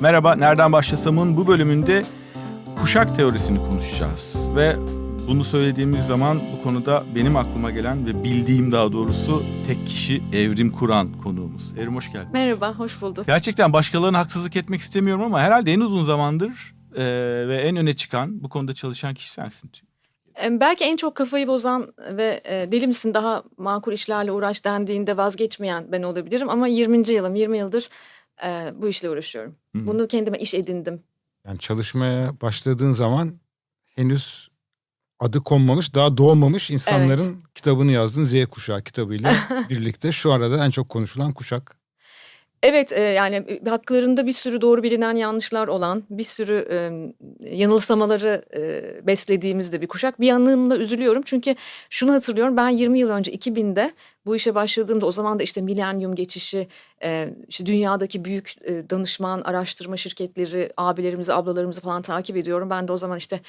Merhaba, Nereden Başlasam'ın bu bölümünde kuşak teorisini konuşacağız. Ve bunu söylediğimiz zaman bu konuda benim aklıma gelen ve bildiğim daha doğrusu tek kişi Evrim Kur'an konuğumuz. Evrim hoş geldin. Merhaba, hoş bulduk. Gerçekten başkalarına haksızlık etmek istemiyorum ama herhalde en uzun zamandır e, ve en öne çıkan bu konuda çalışan kişi sensin. Belki en çok kafayı bozan ve e, deli misin daha makul işlerle uğraş dendiğinde vazgeçmeyen ben olabilirim. Ama 20. yılım, 20 yıldır e, bu işle uğraşıyorum. Hı hı. Bunu kendime iş edindim. Yani çalışmaya başladığın zaman henüz adı konmamış, daha doğmamış insanların kitabını yazdın Z kuşağı kitabıyla birlikte. Şu arada en çok konuşulan kuşak. Evet, e, yani e, haklarında bir sürü doğru bilinen yanlışlar olan, bir sürü e, yanılsamaları e, beslediğimiz de bir kuşak. Bir yanımda üzülüyorum çünkü şunu hatırlıyorum. Ben 20 yıl önce 2000'de bu işe başladığımda o zaman da işte milenyum geçişi, e, işte dünyadaki büyük e, danışman, araştırma şirketleri, abilerimizi, ablalarımızı falan takip ediyorum. Ben de o zaman işte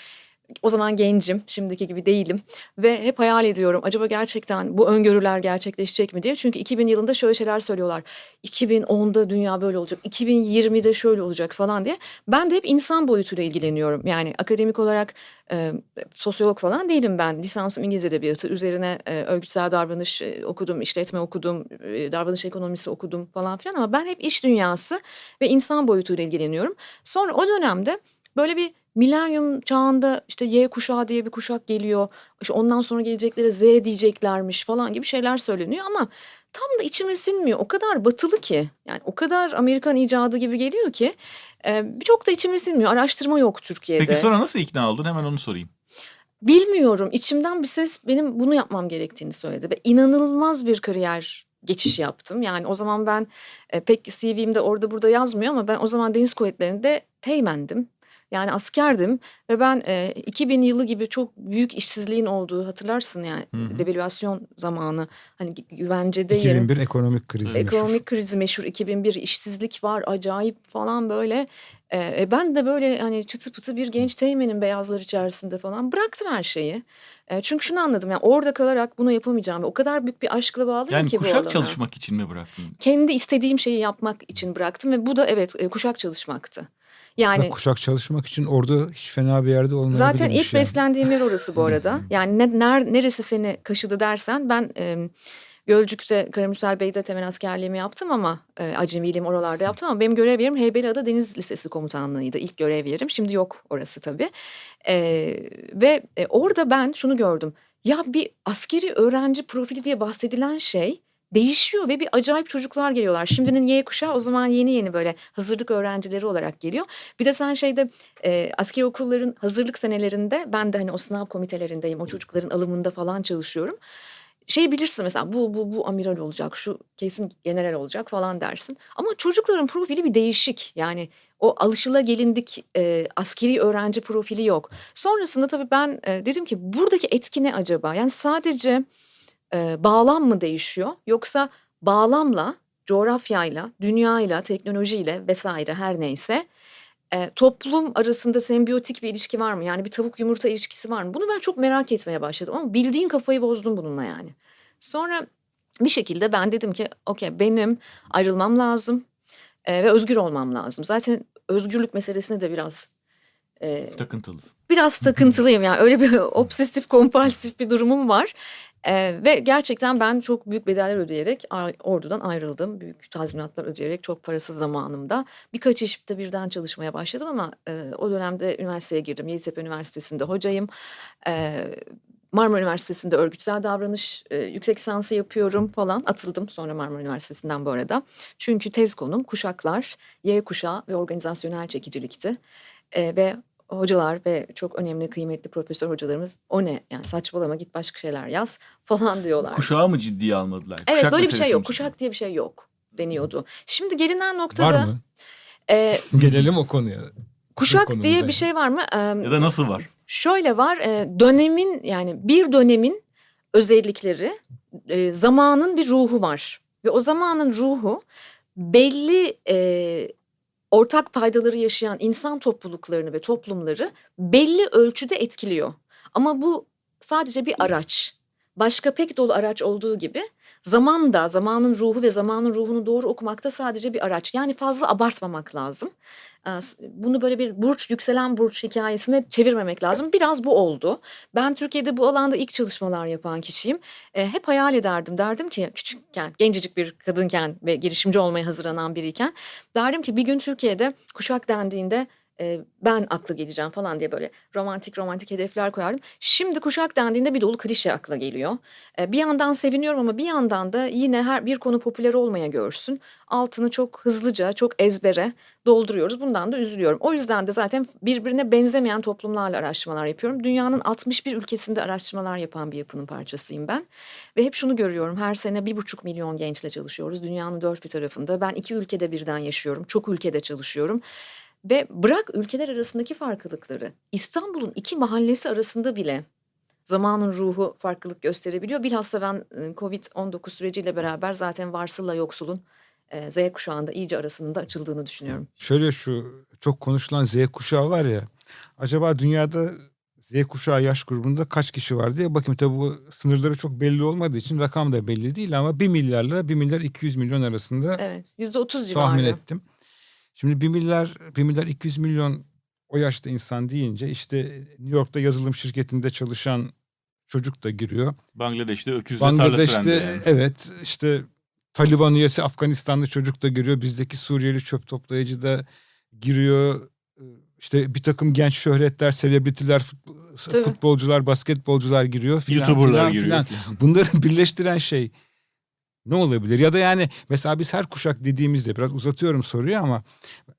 o zaman gencim, şimdiki gibi değilim ve hep hayal ediyorum acaba gerçekten bu öngörüler gerçekleşecek mi diye. Çünkü 2000 yılında şöyle şeyler söylüyorlar. 2010'da dünya böyle olacak, 2020'de şöyle olacak falan diye. Ben de hep insan boyutuyla ilgileniyorum. Yani akademik olarak e, sosyolog falan değilim ben. Lisansım İngiliz Edebiyatı üzerine e, örgütsel davranış e, okudum, işletme okudum, e, davranış ekonomisi okudum falan filan ama ben hep iş dünyası ve insan boyutuyla ilgileniyorum. Sonra o dönemde böyle bir milenyum çağında işte Y kuşağı diye bir kuşak geliyor. İşte ondan sonra geleceklere Z diyeceklermiş falan gibi şeyler söyleniyor ama tam da içime sinmiyor. O kadar batılı ki yani o kadar Amerikan icadı gibi geliyor ki e, çok da içime sinmiyor. Araştırma yok Türkiye'de. Peki sonra nasıl ikna oldun? Hemen onu sorayım. Bilmiyorum. İçimden bir ses benim bunu yapmam gerektiğini söyledi ve inanılmaz bir kariyer geçişi yaptım. Yani o zaman ben e, pek CV'mde orada burada yazmıyor ama ben o zaman Deniz Kuvvetleri'nde teğmendim. Yani askerdim ve ben e, 2000 yılı gibi çok büyük işsizliğin olduğu hatırlarsın yani Hı hı. devalüasyon zamanı hani gü- güvencedeyim. 2001 ekonomik krizi meşhur. Ekonomik krizi meşhur 2001 işsizlik var acayip falan böyle. E, ben de böyle hani çıtı pıtı bir genç teğmenin beyazlar içerisinde falan bıraktım her şeyi. E, çünkü şunu anladım yani orada kalarak bunu yapamayacağım. O kadar büyük bir aşkla bağlıyım Yani ki bu kuşak alana. çalışmak için mi bıraktın? Kendi istediğim şeyi yapmak için bıraktım ve bu da evet e, kuşak çalışmaktı. Yani Yani kuşak çalışmak için orada hiç fena bir yerde olmayabilirmiş. Zaten ilk yani. beslendiğim yer orası bu arada. Yani ne, ner- neresi seni kaşıdı dersen ben e, Gölcük'te Karamürsel Bey'de temel askerliğimi yaptım ama e, acemiliğimi oralarda yaptım ama benim görev yerim Heybeliada Deniz Lisesi Komutanlığı'ydı. İlk görev yerim. Şimdi yok orası tabii. E, ve e, orada ben şunu gördüm. Ya bir askeri öğrenci profili diye bahsedilen şey değişiyor ve bir acayip çocuklar geliyorlar. Şimdinin Y kuşağı o zaman yeni yeni böyle hazırlık öğrencileri olarak geliyor. Bir de sen şeyde e, askeri okulların hazırlık senelerinde ben de hani o sınav komitelerindeyim. O çocukların alımında falan çalışıyorum. Şey bilirsin mesela bu bu bu amiral olacak, şu kesin general olacak falan dersin. Ama çocukların profili bir değişik. Yani o alışılagelindik e, askeri öğrenci profili yok. Sonrasında tabii ben e, dedim ki buradaki etki ne acaba? Yani sadece e, bağlam mı değişiyor yoksa bağlamla, coğrafyayla, dünyayla, teknolojiyle vesaire her neyse e, toplum arasında sembiyotik bir ilişki var mı? Yani bir tavuk yumurta ilişkisi var mı? Bunu ben çok merak etmeye başladım ama bildiğin kafayı bozdum bununla yani. Sonra bir şekilde ben dedim ki okey benim ayrılmam lazım e, ve özgür olmam lazım. Zaten özgürlük meselesine de biraz e, Takıntılı. biraz takıntılıyım yani öyle bir obsesif kompulsif bir durumum var. Ee, ve gerçekten ben çok büyük bedeller ödeyerek ordudan ayrıldım. Büyük tazminatlar ödeyerek çok parasız zamanımda. Birkaç işte birden çalışmaya başladım ama e, o dönemde üniversiteye girdim. Yeditepe Üniversitesi'nde hocayım. Ee, Marmara Üniversitesi'nde örgütsel davranış e, yüksek lisansı yapıyorum falan. Atıldım sonra Marmara Üniversitesi'nden bu arada. Çünkü tez konum kuşaklar, Y kuşağı ve organizasyonel çekicilikti. Ee, ve hocalar ve çok önemli kıymetli profesör hocalarımız o ne yani saçmalama git başka şeyler yaz falan diyorlar. Kuşağı mı ciddiye almadılar? evet Kuşak böyle bir şey yok mi? kuşak diye bir şey yok deniyordu. Şimdi gelinen noktada Var mı? e, Gelelim o konuya. kuşak diye yani. bir şey var mı? E, Ya da nasıl var? Şöyle var e, dönemin yani bir dönemin özellikleri e, zamanın bir ruhu var. Ve o zamanın ruhu belli e, ortak paydaları yaşayan insan topluluklarını ve toplumları belli ölçüde etkiliyor. Ama bu sadece bir araç. Başka pek dolu araç olduğu gibi zaman da zamanın ruhu ve zamanın ruhunu doğru okumakta sadece bir araç. Yani fazla abartmamak lazım. Ee, Bunu böyle bir burç, yükselen burç hikayesine çevirmemek lazım. Biraz bu oldu. Ben Türkiye'de bu alanda ilk çalışmalar yapan kişiyim. Ee, hep hayal ederdim. Derdim ki küçükken, gencecik bir kadınken ve girişimci olmaya hazırlanan biriyken derdim ki bir gün Türkiye'de kuşak dendiğinde ben aklı geleceğim falan diye böyle romantik romantik hedefler koyardım. Şimdi kuşak dendiğinde bir dolu klişe akla geliyor. Bir yandan seviniyorum ama bir yandan da yine her bir konu popüler olmaya görsün. Altını çok hızlıca, çok ezbere dolduruyoruz. Bundan da üzülüyorum. O yüzden de zaten birbirine benzemeyen toplumlarla araştırmalar yapıyorum. Dünyanın 61 ülkesinde araştırmalar yapan bir yapının parçasıyım ben. Ve hep şunu görüyorum. Her sene bir buçuk milyon gençle çalışıyoruz. Dünyanın dört bir tarafında. Ben iki ülkede birden yaşıyorum. Çok ülkede çalışıyorum. Ve bırak ülkeler arasındaki farklılıkları. İstanbul'un iki mahallesi arasında bile zamanın ruhu farklılık gösterebiliyor. Bilhassa ben e, Covid-19 süreciyle beraber zaten varsılla yoksulun Z kuşağında iyice arasının da açıldığını düşünüyorum. Şöyle şu çok konuşulan Z kuşağı var ya. Acaba dünyada Z kuşağı yaş grubunda kaç kişi var diye bakayım. Tabii bu sınırları çok belli olmadığı için rakam da belli değil ama 1 milyarla 1 milyar 200 milyon arasında Evet, yüzde otuz tahmin civarı. ettim. Şimdi 1 milyar 1 milyar 200 milyon o yaşta insan deyince işte New York'ta yazılım şirketinde çalışan çocuk da giriyor. Bangladeş'te öküzle Bangladeş'te yani. evet işte Taliban üyesi Afganistanlı çocuk da giriyor. Bizdeki Suriyeli çöp toplayıcı da giriyor. İşte bir takım genç şöhretler, selebritiler, futbolcular, basketbolcular giriyor filan YouTuber'lar filan giriyor. filan. Bunları birleştiren şey ne olabilir? Ya da yani mesela biz her kuşak dediğimizde biraz uzatıyorum soruyu ama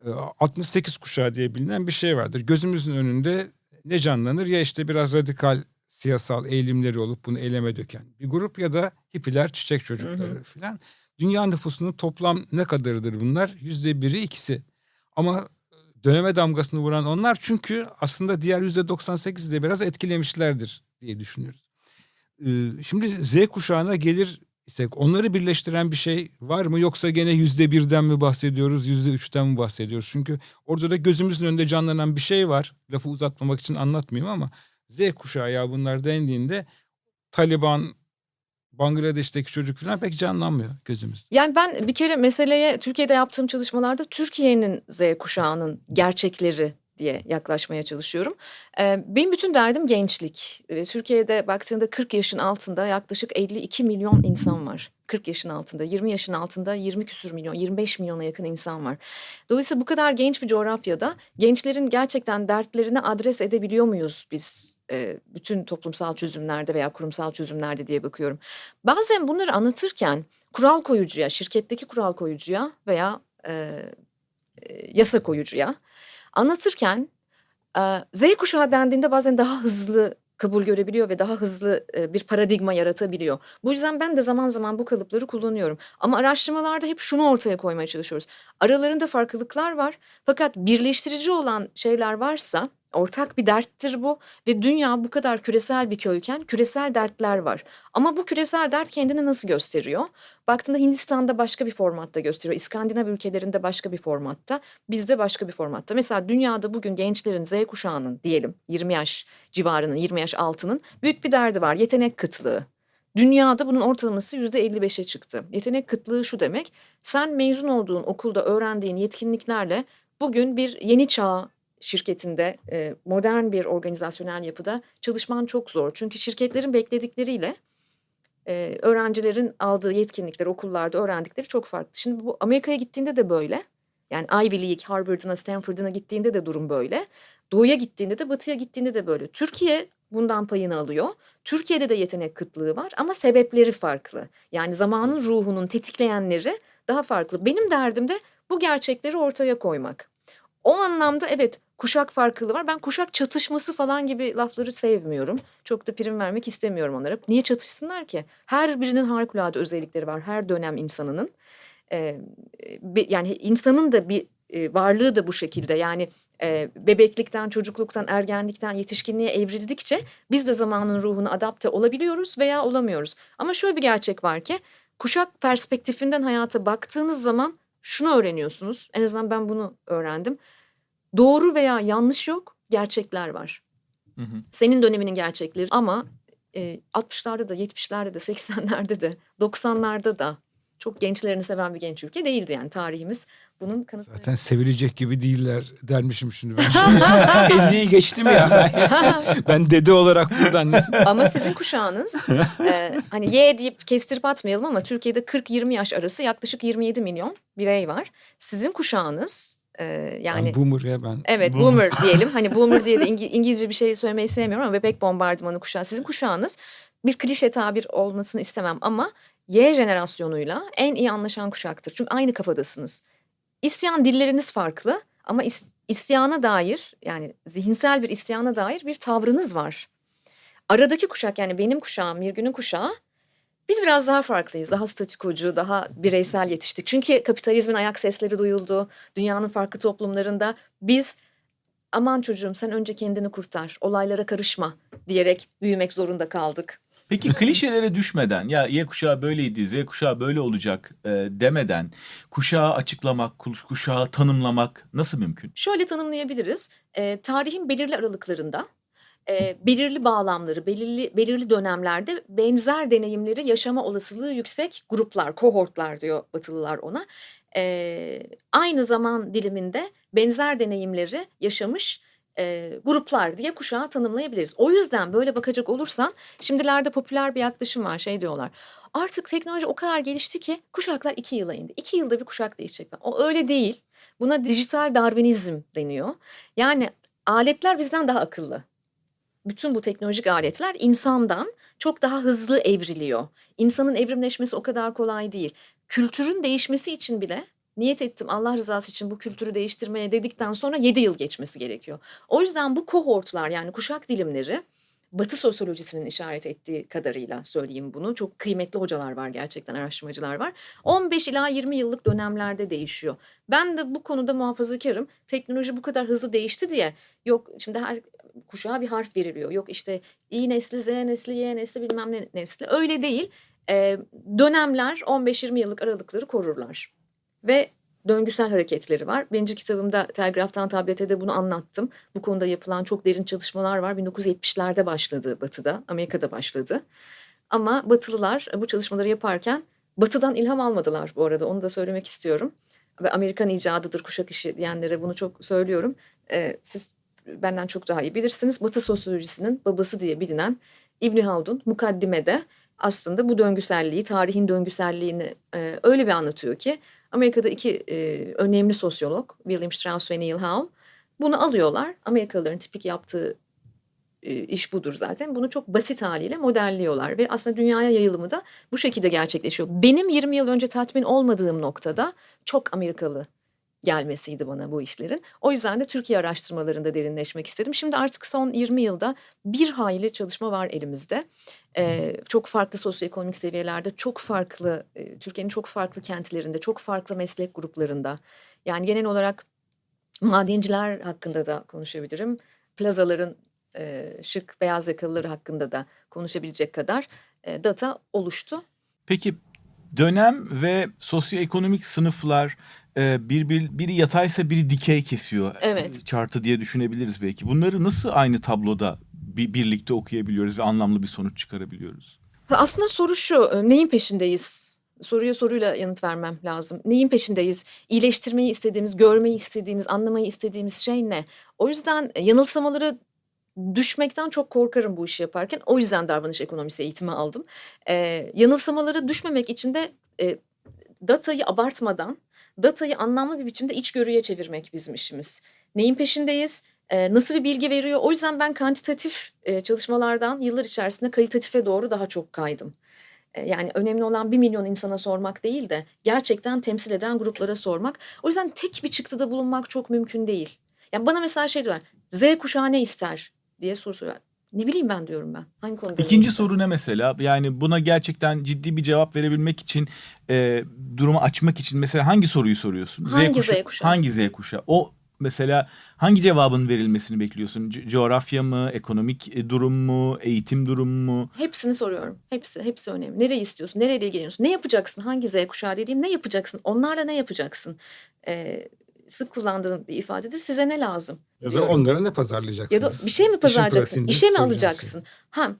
e, 68 kuşağı diye bilinen bir şey vardır. Gözümüzün önünde ne canlanır? Ya işte biraz radikal siyasal eğilimleri olup bunu eyleme döken bir grup ya da hippiler, çiçek çocukları filan. Dünya nüfusunun toplam ne kadarıdır bunlar? Yüzde biri ikisi. Ama döneme damgasını vuran onlar çünkü aslında diğer yüzde 98'i de biraz etkilemişlerdir diye düşünüyoruz. Şimdi Z kuşağına gelir isek onları birleştiren bir şey var mı yoksa gene yüzde birden mi bahsediyoruz yüzde üçten mi bahsediyoruz? Çünkü orada da gözümüzün önünde canlanan bir şey var. Lafı uzatmamak için anlatmayayım ama Z kuşağı ya bunlar dendiğinde Taliban, Bangladeş'teki çocuk falan pek canlanmıyor gözümüz. Yani ben bir kere meseleye Türkiye'de yaptığım çalışmalarda Türkiye'nin Z kuşağının gerçekleri diye yaklaşmaya çalışıyorum. Benim bütün derdim gençlik. Türkiye'de baktığında 40 yaşın altında yaklaşık 52 milyon insan var. 40 yaşın altında, 20 yaşın altında 20 küsür milyon, 25 milyona yakın insan var. Dolayısıyla bu kadar genç bir coğrafyada gençlerin gerçekten dertlerini adres edebiliyor muyuz biz? bütün toplumsal çözümlerde veya kurumsal çözümlerde diye bakıyorum. Bazen bunları anlatırken kural koyucuya, şirketteki kural koyucuya veya e, yasa koyucuya anlatırken Z kuşağı dendiğinde bazen daha hızlı kabul görebiliyor ve daha hızlı bir paradigma yaratabiliyor. Bu yüzden ben de zaman zaman bu kalıpları kullanıyorum. Ama araştırmalarda hep şunu ortaya koymaya çalışıyoruz. Aralarında farklılıklar var fakat birleştirici olan şeyler varsa ortak bir derttir bu ve dünya bu kadar küresel bir köyken küresel dertler var. Ama bu küresel dert kendini nasıl gösteriyor? Baktığında Hindistan'da başka bir formatta gösteriyor. İskandinav ülkelerinde başka bir formatta. Bizde başka bir formatta. Mesela dünyada bugün gençlerin Z kuşağının diyelim 20 yaş civarının 20 yaş altının büyük bir derdi var. Yetenek kıtlığı. Dünyada bunun ortalaması %55'e çıktı. Yetenek kıtlığı şu demek. Sen mezun olduğun okulda öğrendiğin yetkinliklerle bugün bir yeni çağ şirketinde modern bir organizasyonel yapıda çalışman çok zor. Çünkü şirketlerin bekledikleriyle öğrencilerin aldığı yetkinlikler okullarda öğrendikleri çok farklı. Şimdi bu Amerika'ya gittiğinde de böyle. Yani Ivy League, Harvard'ına, Stanford'ına gittiğinde de durum böyle. Doğuya gittiğinde de batıya gittiğinde de böyle. Türkiye bundan payını alıyor. Türkiye'de de yetenek kıtlığı var ama sebepleri farklı. Yani zamanın ruhunun tetikleyenleri daha farklı. Benim derdim de bu gerçekleri ortaya koymak. O anlamda evet kuşak farklılığı var. Ben kuşak çatışması falan gibi lafları sevmiyorum. Çok da prim vermek istemiyorum onlara. Niye çatışsınlar ki? Her birinin harikulade özellikleri var. Her dönem insanının. Ee, yani insanın da bir e, varlığı da bu şekilde. Yani e, bebeklikten, çocukluktan, ergenlikten yetişkinliğe evrildikçe biz de zamanın ruhuna adapte olabiliyoruz veya olamıyoruz. Ama şöyle bir gerçek var ki kuşak perspektifinden hayata baktığınız zaman şunu öğreniyorsunuz. En azından ben bunu öğrendim. Doğru veya yanlış yok, gerçekler var. Hı hı. Senin döneminin gerçekleri ama e, 60'larda da 70'lerde de 80'lerde de 90'larda da çok gençlerini seven bir genç ülke değildi yani tarihimiz bunun kanıtı. Zaten sevilecek gibi değiller dermişim şimdi ben. Şimdi 50'yi geçtim ya. Ben, dede olarak buradan? Ama sizin kuşağınız e, hani Y deyip kestirip atmayalım ama Türkiye'de 40-20 yaş arası yaklaşık 27 milyon birey var. Sizin kuşağınız e, yani Ben boomer ya ben. evet Boomer. boomer diyelim. Hani boomer diye de İngi- İngilizce bir şey söylemeyi sevmiyorum ama bebek bombardımanı kuşağı. Sizin kuşağınız bir klişe tabir olmasını istemem ama Y jenerasyonuyla en iyi anlaşan kuşaktır. Çünkü aynı kafadasınız. İsyan dilleriniz farklı ama is- isyana dair yani zihinsel bir isyana dair bir tavrınız var. Aradaki kuşak yani benim kuşağım, Mirgün'ün kuşağı biz biraz daha farklıyız. Daha statikocu, daha bireysel yetiştik. Çünkü kapitalizmin ayak sesleri duyuldu. Dünyanın farklı toplumlarında biz aman çocuğum sen önce kendini kurtar, olaylara karışma diyerek büyümek zorunda kaldık. Peki klişelere düşmeden ya Y kuşağı böyleydi, Z kuşağı böyle olacak e, demeden kuşağı açıklamak, kuş- kuşağı tanımlamak nasıl mümkün? Şöyle tanımlayabiliriz. Eee, tarihin belirli aralıklarında eee, belirli bağlamları, belirli belirli dönemlerde benzer deneyimleri yaşama olasılığı yüksek gruplar, kohortlar diyor Batılılar ona. Eee, aynı zaman diliminde benzer deneyimleri yaşamış eee, gruplar diye kuşağı tanımlayabiliriz. O yüzden böyle bakacak olursan şimdilerde popüler bir yaklaşım var şey diyorlar. Artık teknoloji o kadar gelişti ki kuşaklar iki yıla indi. İki yılda bir kuşak değişecek. O öyle değil. Buna dijital darwinizm deniyor. Yani aletler bizden daha akıllı. Bütün bu teknolojik aletler insandan çok daha hızlı evriliyor. İnsanın evrimleşmesi o kadar kolay değil. Kültürün değişmesi için bile niyet ettim Allah rızası için bu kültürü değiştirmeye dedikten sonra 7 yıl geçmesi gerekiyor. O yüzden bu kohortlar yani kuşak dilimleri Batı sosyolojisinin işaret ettiği kadarıyla söyleyeyim bunu. Çok kıymetli hocalar var gerçekten araştırmacılar var. 15 ila 20 yıllık dönemlerde değişiyor. Ben de bu konuda muhafazakarım. Teknoloji bu kadar hızlı değişti diye yok şimdi her kuşağa bir harf veriliyor. Yok işte İ nesli, Z nesli, Y nesli bilmem ne nesli. Öyle değil. Ee, dönemler 15-20 yıllık aralıkları korurlar. Ve döngüsel hareketleri var. Birinci kitabımda Telgraftan Tablete de bunu anlattım. Bu konuda yapılan çok derin çalışmalar var. 1970'lerde başladı Batı'da, Amerika'da başladı. Ama Batılılar bu çalışmaları yaparken Batı'dan ilham almadılar bu arada. Onu da söylemek istiyorum. Ve Amerikan icadıdır kuşak işi diyenlere bunu çok söylüyorum. Ee, siz benden çok daha iyi bilirsiniz. Batı sosyolojisinin babası diye bilinen İbni Haldun mukaddimede aslında bu döngüselliği, tarihin döngüselliğini e, öyle bir anlatıyor ki Amerika'da iki e, önemli sosyolog William Strauss ve Neil Howe bunu alıyorlar. Amerikalıların tipik yaptığı e, iş budur zaten. Bunu çok basit haliyle modelliyorlar ve aslında dünyaya yayılımı da bu şekilde gerçekleşiyor. Benim 20 yıl önce tatmin olmadığım noktada çok Amerikalı gelmesiydi bana bu işlerin. O yüzden de Türkiye araştırmalarında derinleşmek istedim. Şimdi artık son 20 yılda bir hayli çalışma var elimizde. Ee, çok farklı sosyoekonomik seviyelerde, çok farklı, e, Türkiye'nin çok farklı kentlerinde, çok farklı meslek gruplarında. Yani genel olarak madenciler hakkında da konuşabilirim. Plazaların e, şık beyaz yakalıları hakkında da konuşabilecek kadar e, data oluştu. Peki dönem ve sosyoekonomik sınıflar e, bir, bir, biri yataysa biri dikey kesiyor. Evet. Chartı diye düşünebiliriz belki. Bunları nasıl aynı tabloda bir, birlikte okuyabiliyoruz ve anlamlı bir sonuç çıkarabiliyoruz? Aslında soru şu, e, neyin peşindeyiz? Soruya soruyla yanıt vermem lazım. Neyin peşindeyiz? İyileştirmeyi istediğimiz, görmeyi istediğimiz, anlamayı istediğimiz şey ne? O yüzden e, yanılsamaları düşmekten çok korkarım bu işi yaparken. O yüzden davranış ekonomisi eğitimi aldım. Ee, yanılsamalara düşmemek için de e, datayı abartmadan, datayı anlamlı bir biçimde içgörüye çevirmek bizim işimiz. Neyin peşindeyiz? Nasıl bir bilgi veriyor? O yüzden ben kantitatif çalışmalardan yıllar içerisinde kalitatife doğru daha çok kaydım. Yani önemli olan bir milyon insana sormak değil de gerçekten temsil eden gruplara sormak. O yüzden tek bir çıktıda bulunmak çok mümkün değil. Yani bana mesela şey diyorlar, Z kuşağı ne ister diye soru soruyorlar. Ne bileyim ben diyorum ben. Hangi konuda İkinci soru ne mesela? Yani buna gerçekten ciddi bir cevap verebilmek için, e, durumu açmak için mesela hangi soruyu soruyorsun? Hangi Z kuşağı? Hangi Z kuşağı? O mesela hangi cevabın verilmesini bekliyorsun? Co- coğrafya mı, ekonomik e, durum mu, eğitim durumu mu? Hepsini soruyorum. Hepsi hepsi önemli. Nereyi istiyorsun? Nereyle ilgileniyorsun? Ne yapacaksın? Hangi Z kuşağı dediğim ne yapacaksın? Onlarla ne yapacaksın? Ee, sık kullandığım bir ifadedir. Size ne lazım? Ya da onlara ne pazarlayacaksınız? Ya da bir şey mi pazarlayacaksın? İşe mi alacaksın? Ha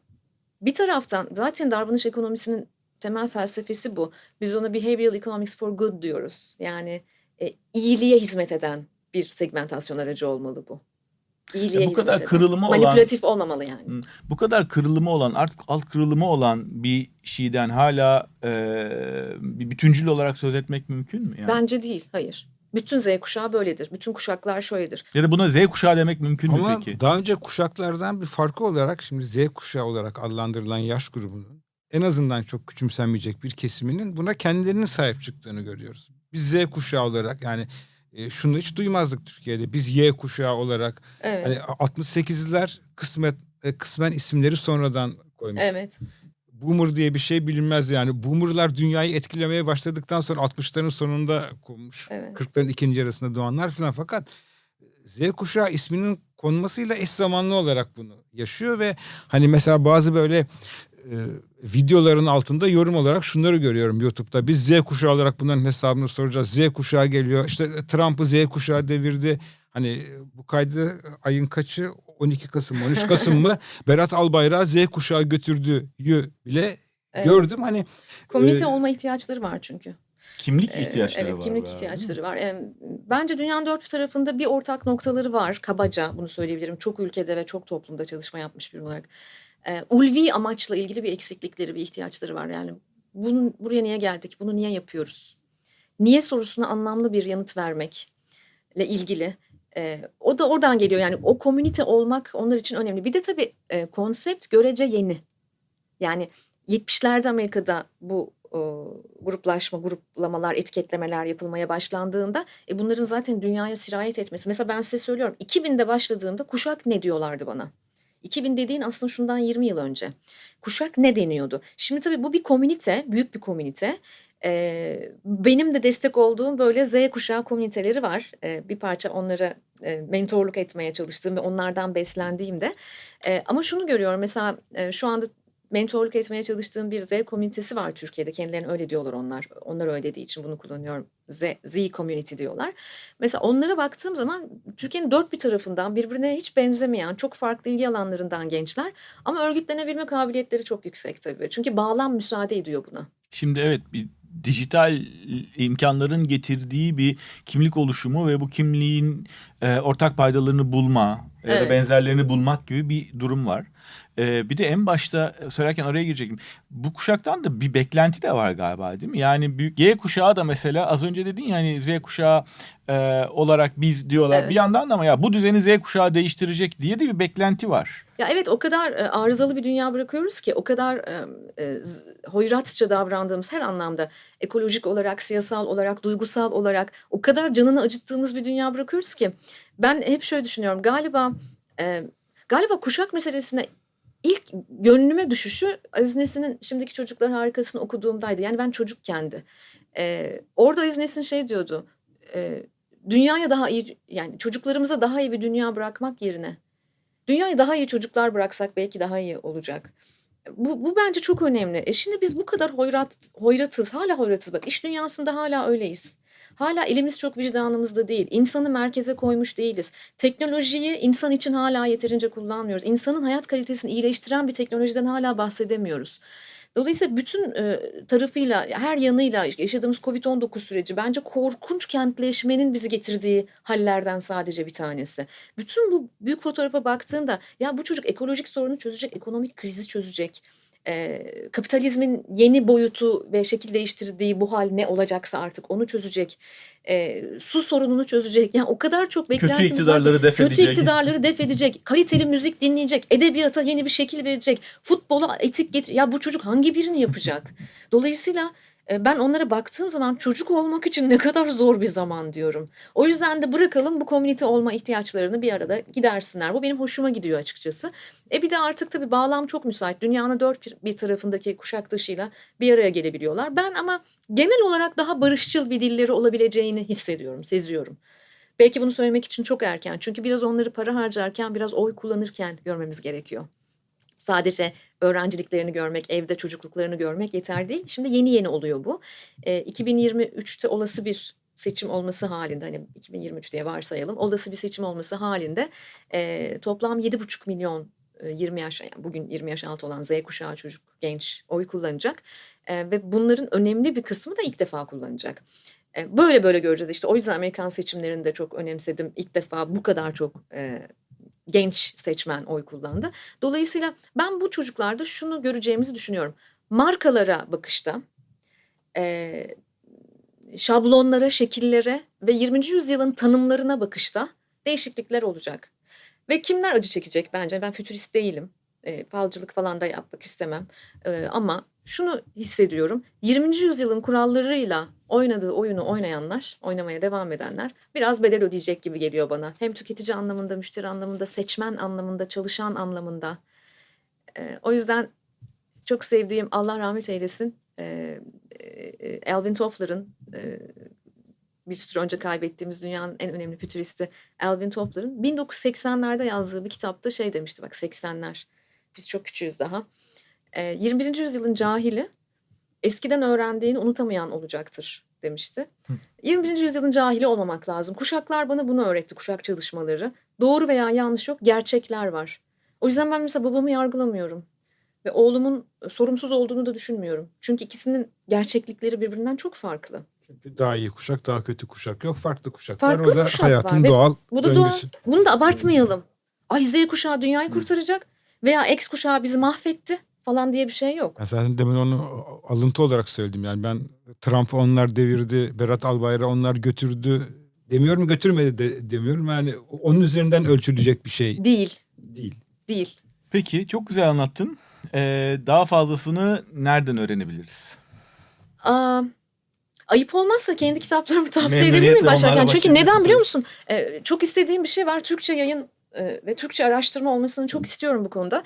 bir taraftan zaten davranış ekonomisinin temel felsefesi bu. Biz ona behavioral economics for good diyoruz. Yani e, iyiliğe hizmet eden bir segmentasyon aracı olmalı bu. İyiliğe Ya bu hizmet kadar eden. kırılımı olan Manipülatif olmamalı yani. Bu kadar kırılımı olan alt, alt kırılımı olan bir şeyden hala e, bir bütüncül olarak söz etmek mümkün mü? Yani? Bence değil, hayır. Bütün Z kuşağı böyledir. Bütün kuşaklar şöyledir. Ya da buna Z kuşağı demek mümkün mü Ama peki? daha önce kuşaklardan bir farkı olarak şimdi Z kuşağı olarak adlandırılan yaş grubunun en azından çok küçümsenmeyecek bir kesiminin buna kendilerinin sahip çıktığını görüyoruz. Biz Z kuşağı olarak yani e, şunu hiç duymazdık Türkiye'de. Biz Y kuşağı olarak Evet. hani 68'ler kısmet e, kısmen isimleri sonradan koymuş. Evet. Boomer diye bir şey bilinmez yani. Boomerlar dünyayı etkilemeye başladıktan sonra 60'ların sonunda konmuş. Evet. 40'ların ikinci yarısında doğanlar falan fakat Z kuşağı isminin konmasıyla eş zamanlı olarak bunu yaşıyor ve hani mesela bazı böyle e, videoların altında yorum olarak şunları görüyorum YouTube'da. Biz Z kuşağı olarak bunların hesabını soracağız. Z kuşağı geliyor. İşte Trump'ı Z kuşağı devirdi. Hani bu kaydı ayın kaçı? 12 Kasım mı, 13 Kasım mı? Berat Albayrak Z kuşağı götürdüğü bile Evet. gördüm. Hani Komünite Ee, olma ihtiyaçları var çünkü. Kimlik Ee, ihtiyaçları evet, var. kimlik ihtiyaçları var. Bence dünyanın dört bir tarafında bir ortak noktaları var. Kabaca bunu söyleyebilirim. Çok ülkede ve çok toplumda çalışma yapmış biri olarak. Ee, ulvi amaçla ilgili bir eksiklikleri, bir ihtiyaçları var. Yani bunun buraya niye geldik? Bunu niye yapıyoruz? Niye sorusuna anlamlı bir yanıt vermekle ilgili. Ee, o da oradan geliyor. Yani o komünite olmak onlar için önemli. Bir de tabii e, konsept görece yeni. Yani 70'lerde Amerika'da bu e, gruplaşma, gruplamalar, etiketlemeler yapılmaya başlandığında e, bunların zaten dünyaya sirayet etmesi. Mesela ben size söylüyorum 2000'de başladığımda kuşak ne diyorlardı bana? 2000 dediğin aslında şundan 20 yıl önce. Kuşak ne deniyordu? Şimdi tabii bu bir komünite, büyük bir komünite. Ee, benim de destek olduğum böyle Z kuşağı komüniteleri var. Ee, bir parça onlara e, mentorluk etmeye çalıştığım ve onlardan beslendiğimde. Ee, ama şunu görüyorum mesela e, şu anda mentorluk etmeye çalıştığım bir Z komünitesi var Türkiye'de. Kendilerine öyle diyorlar onlar. Onlar öyle dediği için bunu kullanıyorum. Z, Z community diyorlar. Mesela onlara baktığım zaman Türkiye'nin dört bir tarafından birbirine hiç benzemeyen çok farklı ilgi alanlarından gençler ama örgütlenebilme kabiliyetleri çok yüksek tabii. Çünkü bağlam müsaade ediyor buna. Şimdi evet bir dijital imkanların getirdiği bir kimlik oluşumu ve bu kimliğin e, ortak paydalarını bulma ya da benzerlerini bulmak gibi bir durum var. E, bir de en başta söylerken araya girecektim. Bu kuşaktan da bir beklenti de var galiba değil mi? Yani büyük Y kuşağı da mesela az önce dedin ya hani Z kuşağı e, olarak biz diyorlar. Evet. Bir yandan da ama ya bu düzeni Z kuşağı değiştirecek diye de bir beklenti var. Ya evet o kadar e, arızalı bir dünya bırakıyoruz ki o kadar e, e, hoyratça davrandığımız her anlamda ekolojik olarak, siyasal olarak, duygusal olarak o kadar canını acıttığımız bir dünya bırakıyoruz ki ben hep şöyle düşünüyorum galiba e, galiba kuşak meselesine ilk gönlüme düşüşü Aziz Nesin'in Şimdiki Çocuklar Harikasını okuduğumdaydı. Yani ben çocukkendi. E, orada Aziz Nesin şey diyordu. e, dünyaya daha iyi yani çocuklarımıza daha iyi bir dünya bırakmak yerine Dünyaya daha iyi çocuklar bıraksak belki daha iyi olacak. Bu, bu bence çok önemli. E şimdi biz bu kadar hoyrat, hoyratız, hala hoyratız. Bak iş dünyasında hala öyleyiz. Hala elimiz çok vicdanımızda değil. İnsanı merkeze koymuş değiliz. Teknolojiyi insan için hala yeterince kullanmıyoruz. İnsanın hayat kalitesini iyileştiren bir teknolojiden hala bahsedemiyoruz. Dolayısıyla bütün e, tarafıyla, her yanıyla yaşadığımız Covid-19 süreci bence korkunç kentleşmenin bizi getirdiği hallerden sadece bir tanesi. Bütün bu büyük fotoğrafa baktığında ya bu çocuk ekolojik sorunu çözecek, ekonomik krizi çözecek. E, kapitalizmin yeni boyutu ve şekil değiştirdiği bu hal ne olacaksa artık onu çözecek. E, su sorununu çözecek. Yani o kadar çok beklentimiz Kötü var iktidarları def Kötü iktidarları def edecek. Kaliteli müzik dinleyecek. Edebiyata yeni bir şekil verecek. Futbola etik getir. Ya bu çocuk hangi birini yapacak? Dolayısıyla ben onlara baktığım zaman çocuk olmak için ne kadar zor bir zaman diyorum. O yüzden de bırakalım bu komünite olma ihtiyaçlarını bir arada gidersinler. Bu benim hoşuma gidiyor açıkçası. E bir de artık tabii bağlam çok müsait. Dünyanın dört bir, tarafındaki kuşaktaşıyla bir araya gelebiliyorlar. Ben ama genel olarak daha barışçıl bir dilleri olabileceğini hissediyorum, seziyorum. Belki bunu söylemek için çok erken. Çünkü biraz onları para harcarken, biraz oy kullanırken görmemiz gerekiyor. Sadece öğrenciliklerini görmek, evde çocukluklarını görmek yeter değil. Şimdi yeni yeni oluyor bu. E, 2023'te olası bir seçim olması halinde, hani 2023 diye varsayalım, olası bir seçim olması halinde e, toplam 7,5 milyon e, 20 yaş yani bugün 20 yaş altı olan Z kuşağı çocuk genç oy kullanacak E, ve bunların önemli bir kısmı da ilk defa kullanacak. E, böyle böyle göreceğiz işte o yüzden Amerikan seçimlerini de çok önemsedim ilk defa bu kadar çok e, genç seçmen oy kullandı. Dolayısıyla ben bu çocuklarda şunu göreceğimizi düşünüyorum. Markalara bakışta, e, şablonlara, şekillere ve 20. yüzyılın tanımlarına bakışta değişiklikler olacak. Ve kimler acı çekecek bence? Ben fütürist değilim. E, falcılık falan da yapmak istemem. E, ama şunu hissediyorum. 20. yüzyılın kurallarıyla oynadığı oyunu oynayanlar, oynamaya devam edenler biraz bedel ödeyecek gibi geliyor bana. Hem tüketici anlamında, müşteri anlamında, seçmen anlamında, çalışan anlamında. E, o yüzden çok sevdiğim Allah rahmet eylesin e, e, Alvin Toffler'ın e, bir süre önce kaybettiğimiz dünyanın en önemli fütüristi Alvin Toffler'ın 1980'lerde yazdığı bir kitapta şey demişti bak 80'ler biz çok küçüğüz daha. E, 21. yüzyılın cahili eskiden öğrendiğini unutamayan olacaktır demişti. Hı. 21. yüzyılın cahili olmamak lazım. Kuşaklar bana bunu öğretti kuşak çalışmaları. Doğru veya yanlış yok gerçekler var. O yüzden ben mesela babamı yargılamıyorum. Ve oğlumun sorumsuz olduğunu da düşünmüyorum. Çünkü ikisinin gerçeklikleri birbirinden çok farklı. Çünkü daha iyi kuşak, daha kötü kuşak yok. Farklı kuşaklar. Farklı o da kuşaklar hayatın ve doğal Bu da doğal. Bunu da abartmayalım. Ay Z kuşağı dünyayı kurtaracak veya X kuşağı bizi mahvetti falan diye bir şey yok. Ben zaten demin onu alıntı olarak söyledim. Yani ben Trump onlar devirdi, Berat Albayrak onlar götürdü demiyorum götürmedi de demiyorum. Yani onun üzerinden ölçülecek bir şey Değil, değil. değil. Peki çok güzel anlattın. Ee, daha fazlasını nereden öğrenebiliriz? Aa, ayıp olmazsa kendi kitaplarımı tavsiye edebilir miyim başlarken? Çünkü neden biliyor musun? Ee, çok istediğim bir şey var. Türkçe yayın e, ve Türkçe araştırma olmasını çok istiyorum bu konuda.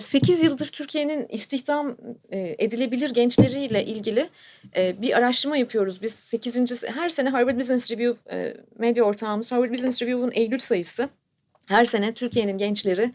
8 yıldır Türkiye'nin istihdam e, edilebilir gençleriyle ilgili e, bir araştırma yapıyoruz. Biz 8. her sene Harvard Business Review e, medya ortağımız Harvard Business Review'un Eylül sayısı her sene Türkiye'nin gençleri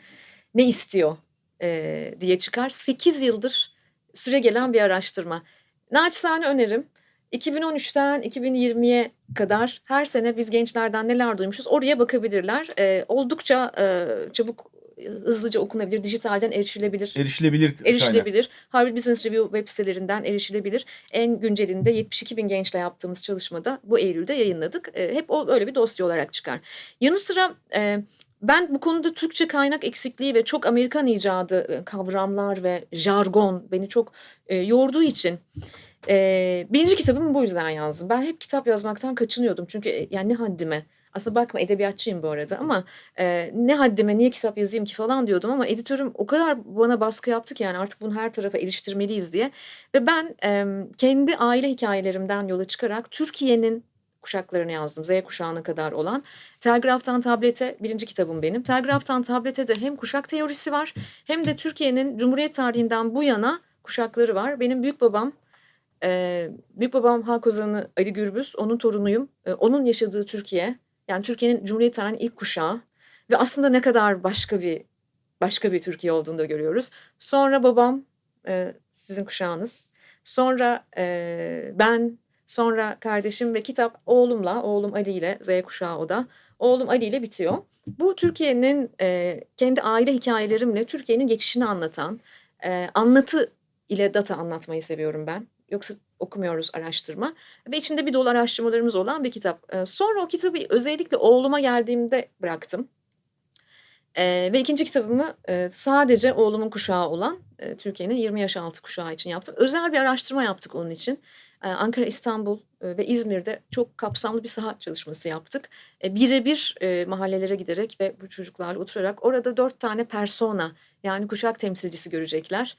ne istiyor e, diye çıkar. 8 yıldır süre gelen bir araştırma. Naçizane önerim 2013'ten 2020'ye kadar her sene biz gençlerden neler duymuşuz oraya bakabilirler. E, oldukça e, çabuk e, hızlıca okunabilir, dijitalden erişilebilir. Erişilebilir kaynak. Erişilebilir. Harvard Business Review web sitelerinden erişilebilir. En güncelinde 72 bin gençle yaptığımız çalışmada bu Eylül'de yayınladık. E, hep o öyle bir dosya olarak çıkar. Yanı sıra e, ben bu konuda Türkçe kaynak eksikliği ve çok Amerikan icadı e, kavramlar ve jargon beni çok e, yorduğu için e, birinci kitabımı bu yüzden yazdım. Ben hep kitap yazmaktan kaçınıyordum çünkü e, yani ne haddime. Aslında bakma edebiyatçıyım bu arada ama e, ne haddime niye kitap yazayım ki falan diyordum ama editörüm o kadar bana baskı yaptı ki yani artık bunu her tarafa eriştirmeliyiz diye. Ve ben e, kendi aile hikayelerimden yola çıkarak Türkiye'nin kuşaklarını yazdım. Z kuşağına kadar olan. Telgraftan Tablete birinci kitabım benim. Telgraftan Tablete de hem kuşak teorisi var hem de Türkiye'nin Cumhuriyet tarihinden bu yana kuşakları var. Benim büyük babam e, büyük babam halk ozanı Ali Gürbüz. Onun torunuyum. E, onun yaşadığı Türkiye yani Türkiye'nin Cumhuriyet tarihinin ilk kuşağı ve aslında ne kadar başka bir başka bir Türkiye olduğunu da görüyoruz. Sonra babam e, sizin kuşağınız. Sonra e, ben, sonra kardeşim ve kitap oğlumla, oğlum Ali ile Z kuşağı o da. Oğlum Ali ile bitiyor. Bu Türkiye'nin e, kendi aile hikayelerimle Türkiye'nin geçişini anlatan e, anlatı ile data anlatmayı seviyorum ben. Yoksa okumuyoruz araştırma. Ve içinde bir dolu araştırmalarımız olan bir kitap. E, sonra o kitabı özellikle oğluma geldiğimde bıraktım. E, ve ikinci kitabımı e, sadece oğlumun kuşağı olan e, Türkiye'nin 20 yaş altı kuşağı için yaptım. Özel bir araştırma yaptık onun için. E, Ankara, İstanbul e, ve İzmir'de çok kapsamlı bir saha çalışması yaptık. Birebir mahallelere giderek ve bu çocuklarla oturarak orada dört tane persona yani kuşak temsilcisi görecekler.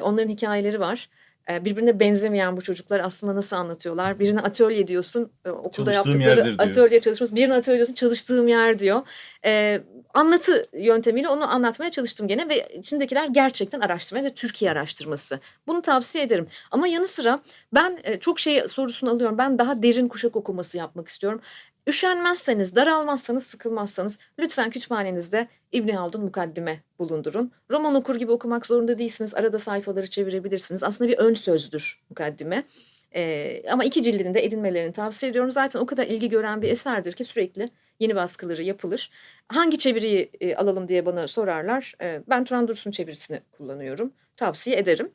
Onların hikayeleri var. E, birbirine benzemeyen bu çocuklar aslında nasıl anlatıyorlar? Birine atölye diyorsun, e, okulda Çalıştığım yaptıkları atölye çalışması. Birine atölye diyorsun, çalıştığım yer diyor. E, anlatı yöntemiyle onu anlatmaya çalıştım gene ve içindekiler gerçekten araştırma ve Türkiye araştırması. Bunu tavsiye ederim. Ama yanı sıra ben e, çok şey sorusunu alıyorum. Ben daha derin kuşak okuması yapmak istiyorum. Üşenmezseniz, daralmazsanız, sıkılmazsanız lütfen kütüphanenizde İbn Haldun mukaddime bulundurun. Roman okur gibi okumak zorunda değilsiniz. Arada sayfaları çevirebilirsiniz. Aslında bir ön sözdür mukaddime. Ee, ama iki cildini de edinmelerini tavsiye ediyorum. Zaten o kadar ilgi gören bir eserdir ki sürekli Yeni baskıları yapılır. Hangi çeviriyi e, alalım diye bana sorarlar. E, ben Turan Dursun çevirisini kullanıyorum. Tavsiye ederim.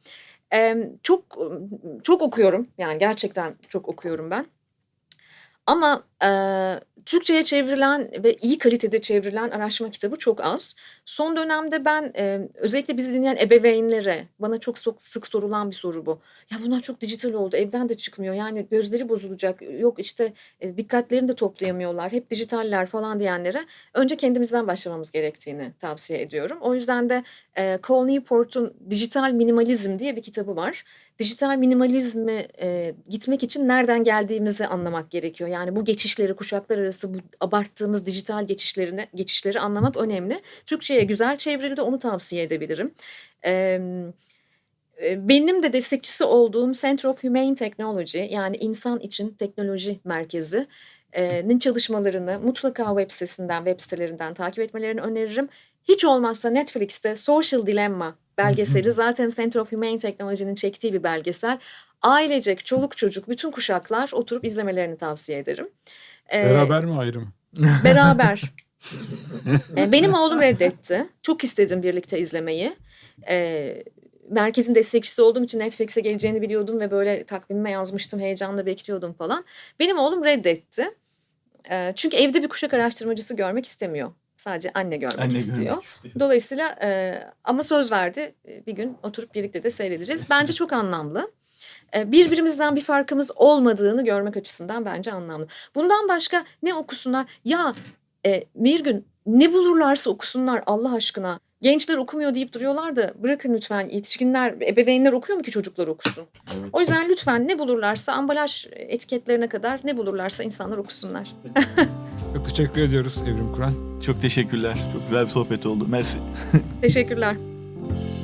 E, çok çok okuyorum. Yani gerçekten çok okuyorum ben. Ama Türkçe'ye çevrilen ve iyi kalitede çevrilen araştırma kitabı çok az. Son dönemde ben özellikle bizi dinleyen ebeveynlere bana çok sık, sorulan bir soru bu. Ya bunlar çok dijital oldu evden de çıkmıyor yani gözleri bozulacak yok işte e, dikkatlerini de toplayamıyorlar hep dijitaller falan diyenlere önce kendimizden başlamamız gerektiğini tavsiye ediyorum. O yüzden de e, Cole Newport'un Dijital Minimalizm diye bir kitabı var. Dijital minimalizme gitmek için nereden geldiğimizi anlamak gerekiyor. Yani bu geçişleri kuşaklar arası bu abarttığımız dijital geçişlerini geçişleri anlamak önemli. Türkçe'ye güzel çevrildi onu tavsiye edebilirim. Eee e, benim de destekçisi olduğum Center of Humane Technology yani insan için teknoloji merkezi e, nin çalışmalarını mutlaka web sitesinden, web sitelerinden takip etmelerini öneririm. Hiç olmazsa Netflix'te Social Dilemma belgeseli zaten Center of Humane Technology'nin çektiği bir belgesel. Ailecek, çoluk çocuk, bütün kuşaklar oturup izlemelerini tavsiye ederim. E, Beraber mi ayrı mı? Beraber. E, Benim oğlum reddetti. Çok istedim birlikte izlemeyi. E, merkezin destekçisi olduğum için Netflix'e geleceğini biliyordum ve böyle takvimime yazmıştım. Heyecanla bekliyordum falan. Benim oğlum reddetti. E, çünkü evde bir kuşak araştırmacısı görmek istemiyor. Sadece anne görmek Anne istiyor. görmek istiyor. Dolayısıyla e, ama söz verdi bir gün oturup birlikte de seyredeceğiz. Bence çok anlamlı. E, birbirimizden bir farkımız olmadığını görmek açısından bence anlamlı. Bundan başka ne okusunlar? Ya e, bir gün ne bulurlarsa okusunlar Allah aşkına. Gençler okumuyor deyip duruyorlar da bırakın lütfen yetişkinler, ebeveynler okuyor mu ki çocuklar okusun? O yüzden lütfen ne bulurlarsa ambalaj etiketlerine kadar ne bulurlarsa insanlar okusunlar. Çok teşekkür ediyoruz Evrim Kur'an. Çok teşekkürler. Çok güzel bir sohbet oldu. Mersi. Teşekkürler.